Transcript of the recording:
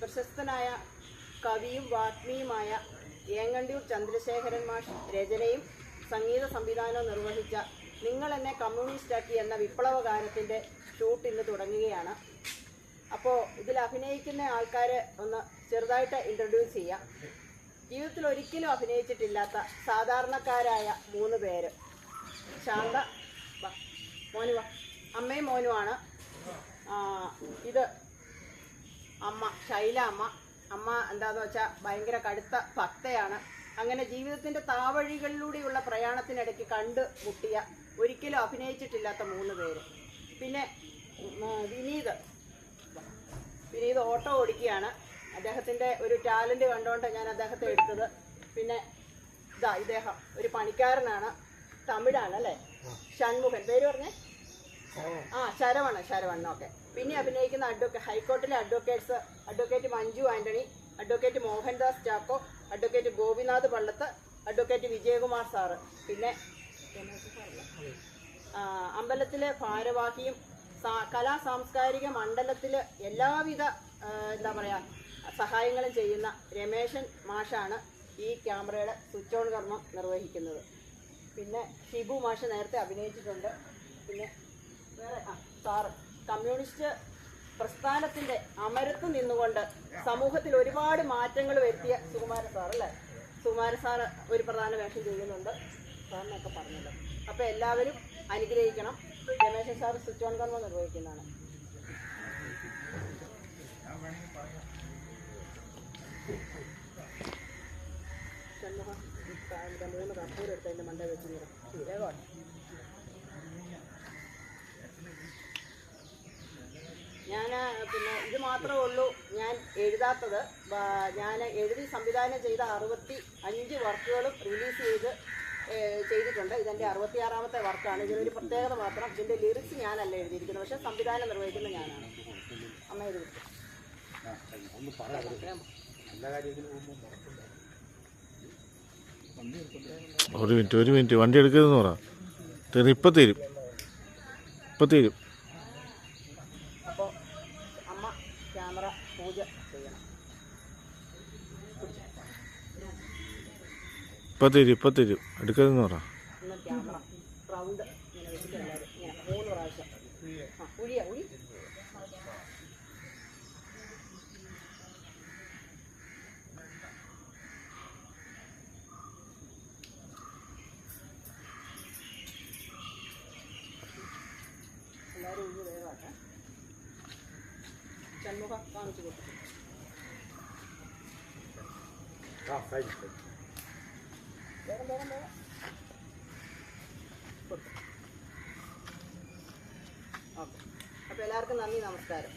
പ്രശസ്തനായ കവിയും വാഗ്മിയുമായ ഏങ്ങണ്ടിയൂർ ചന്ദ്രശേഖരൻ മാഷ് രചനയും സംഗീത സംവിധാനവും നിർവഹിച്ച നിങ്ങൾ എന്നെ കമ്മ്യൂണിസ്റ്റാക്കി എന്ന വിപ്ലവ ഗാനത്തിന്റെ ഷൂട്ട് ഇന്ന് തുടങ്ങുകയാണ്. അപ്പോൾ ഇതിൽ അഭിനയിക്കുന്ന ആൾക്കാരെ ഒന്ന് ചെറുതായിട്ട് ഇൻട്രൊഡ്യൂസ് ചെയ്യാം. ജീവിതത്തിൽ ഒരിക്കലും അഭിനയിച്ചിട്ടില്ലാത്ത സാധാരണക്കാരായ മൂന്ന് പേര്. ശാന്ത മോനുവ അമ്മയും മോനുമാണ്. ഇത് അമ്മ ശൈല അമ്മ. അമ്മ എന്താന്ന് വെച്ചാൽ ഭയങ്കര കടുത്ത ഭക്തയാണ് അങ്ങനെ ജീവിതത്തിന്റെ താവഴികളിലൂടെയുള്ള പ്രയാണത്തിനിടയ്ക്ക് കണ്ട് മുട്ടിയ ഒരിക്കലും അഭിനയിച്ചിട്ടില്ലാത്ത മൂന്ന് പേര്. പിന്നെ വിനീത്. വിനീത് ഓട്ടോ ഓടിക്കുകയാണ്. അദ്ദേഹത്തിന്റെ ഒരു ടാലന്റ് കണ്ടുകൊണ്ട് ഞാൻ അദ്ദേഹത്തെ എടുത്തത്. പിന്നെ ഇതാ ഇദ്ദേഹം ഒരു പണിക്കാരനാണ്. തമിഴാണ് അല്ലേ? ഷൺമുഖൻ. പേര് പറഞ്ഞേ? ആ ശരവണ് ശരവണ് ഓക്കെ. പിന്നെ അഭിനയിക്കുന്ന advocate ഹൈക്കോർട്ടിലെ advocates advocate Manju Antony advocate Mohandas Chacko advocate Gopinath Pallath advocate Vijayakumar sir. പിന്നെ അമ്പലത്തിലെ ഭാരവാഹിയും കലാ സാംസ്കാരിക മണ്ഡലത്തിൽ എല്ലാവിധ എന്താ പറയാ സഹായങ്ങളും ചെയ്യുന്ന രമേശൻ മാഷാണ് ഈ ക്യാമറയുടെ സ്വിച്ച് ഓൺ കർമ്മം നിർവഹിക്കുന്നത്. പിന്നെ ഷിബു മാഷ് നേരത്തെ അഭിനയിച്ചിട്ടുണ്ട്. പിന്നെ സാറ് കമ്മ്യൂണിസ്റ്റ് പ്രസ്ഥാനത്തിന്റെ അമരത്ത് നിന്നുകൊണ്ട് സമൂഹത്തിൽ ഒരുപാട് മാറ്റങ്ങൾ വരുത്തിയ സുകുമാര സാർ അല്ലേ? സുകുമാര സാർ ഒരു പ്രധാന വേഷം ചെയ്യുന്നുണ്ട്. സാറിനൊക്കെ പറഞ്ഞല്ലോ അപ്പോൾ എല്ലാവരും അനുഗ്രഹിക്കണം. രമേശൻ സാർ സ്വിച്ച് ഓൺ കർമ്മ നിർവഹിക്കുന്നതാണ്. ഷൺമുഖം മൂന്ന് കപ്പൂർ എടുത്ത് അതിന്റെ മണ്ടയിൽ വെച്ച് നിറം ഞാൻ പിന്നെ ഇത് മാത്രമേ ഉള്ളൂ. ഞാൻ എഴുതാത്തത്. ഞാൻ എഴുതി സംവിധാനം ചെയ്ത അറുപത്തി അഞ്ച് വർക്കുകളും റിലീസ് ചെയ്ത് ചെയ്തിട്ടുണ്ട്. ഇതെന്റെ അറുപത്തിയാറാമത്തെ വർക്കാണ്. ഇതിനൊരു പ്രത്യേകത മാത്രം ഇതിന്റെ ലിറിക്സ് ഞാനല്ല എഴുതിയിരിക്കുന്നത്. പക്ഷേ സംവിധാനം നിർവഹിക്കുന്ന ഞാനാണ്. അമ്മ. ഒരു മിനിറ്റ് ഒരു മിനിറ്റ്. വണ്ടി എടുക്കരുതെന്ന് പറ. ഇപ്പം തീരും. ഇപ്പം തീരും. അപ്പോൾ അമ്മ ക്യാമറ പൂജ ചെയ്യണം. ഇപ്പം തരും ഇപ്പം തരും. എടുക്കരുതെന്ന് പറ. ക്യാമറ റൗണ്ട് ഇങ്ങനെ വെച്ചിട്ട് എല്ലാവരും ഇങ്ങനെ മൂന്ന് പ്രാവശ്യം. ആ ഉഴിയ ഉഴി ഷൺമുഖം കാണിച്ചു കൊടുത്തു വേഗം വേഗം വേഗം ഓക്കെ അപ്പോൾ എല്ലാവർക്കും നന്ദി നമസ്കാരം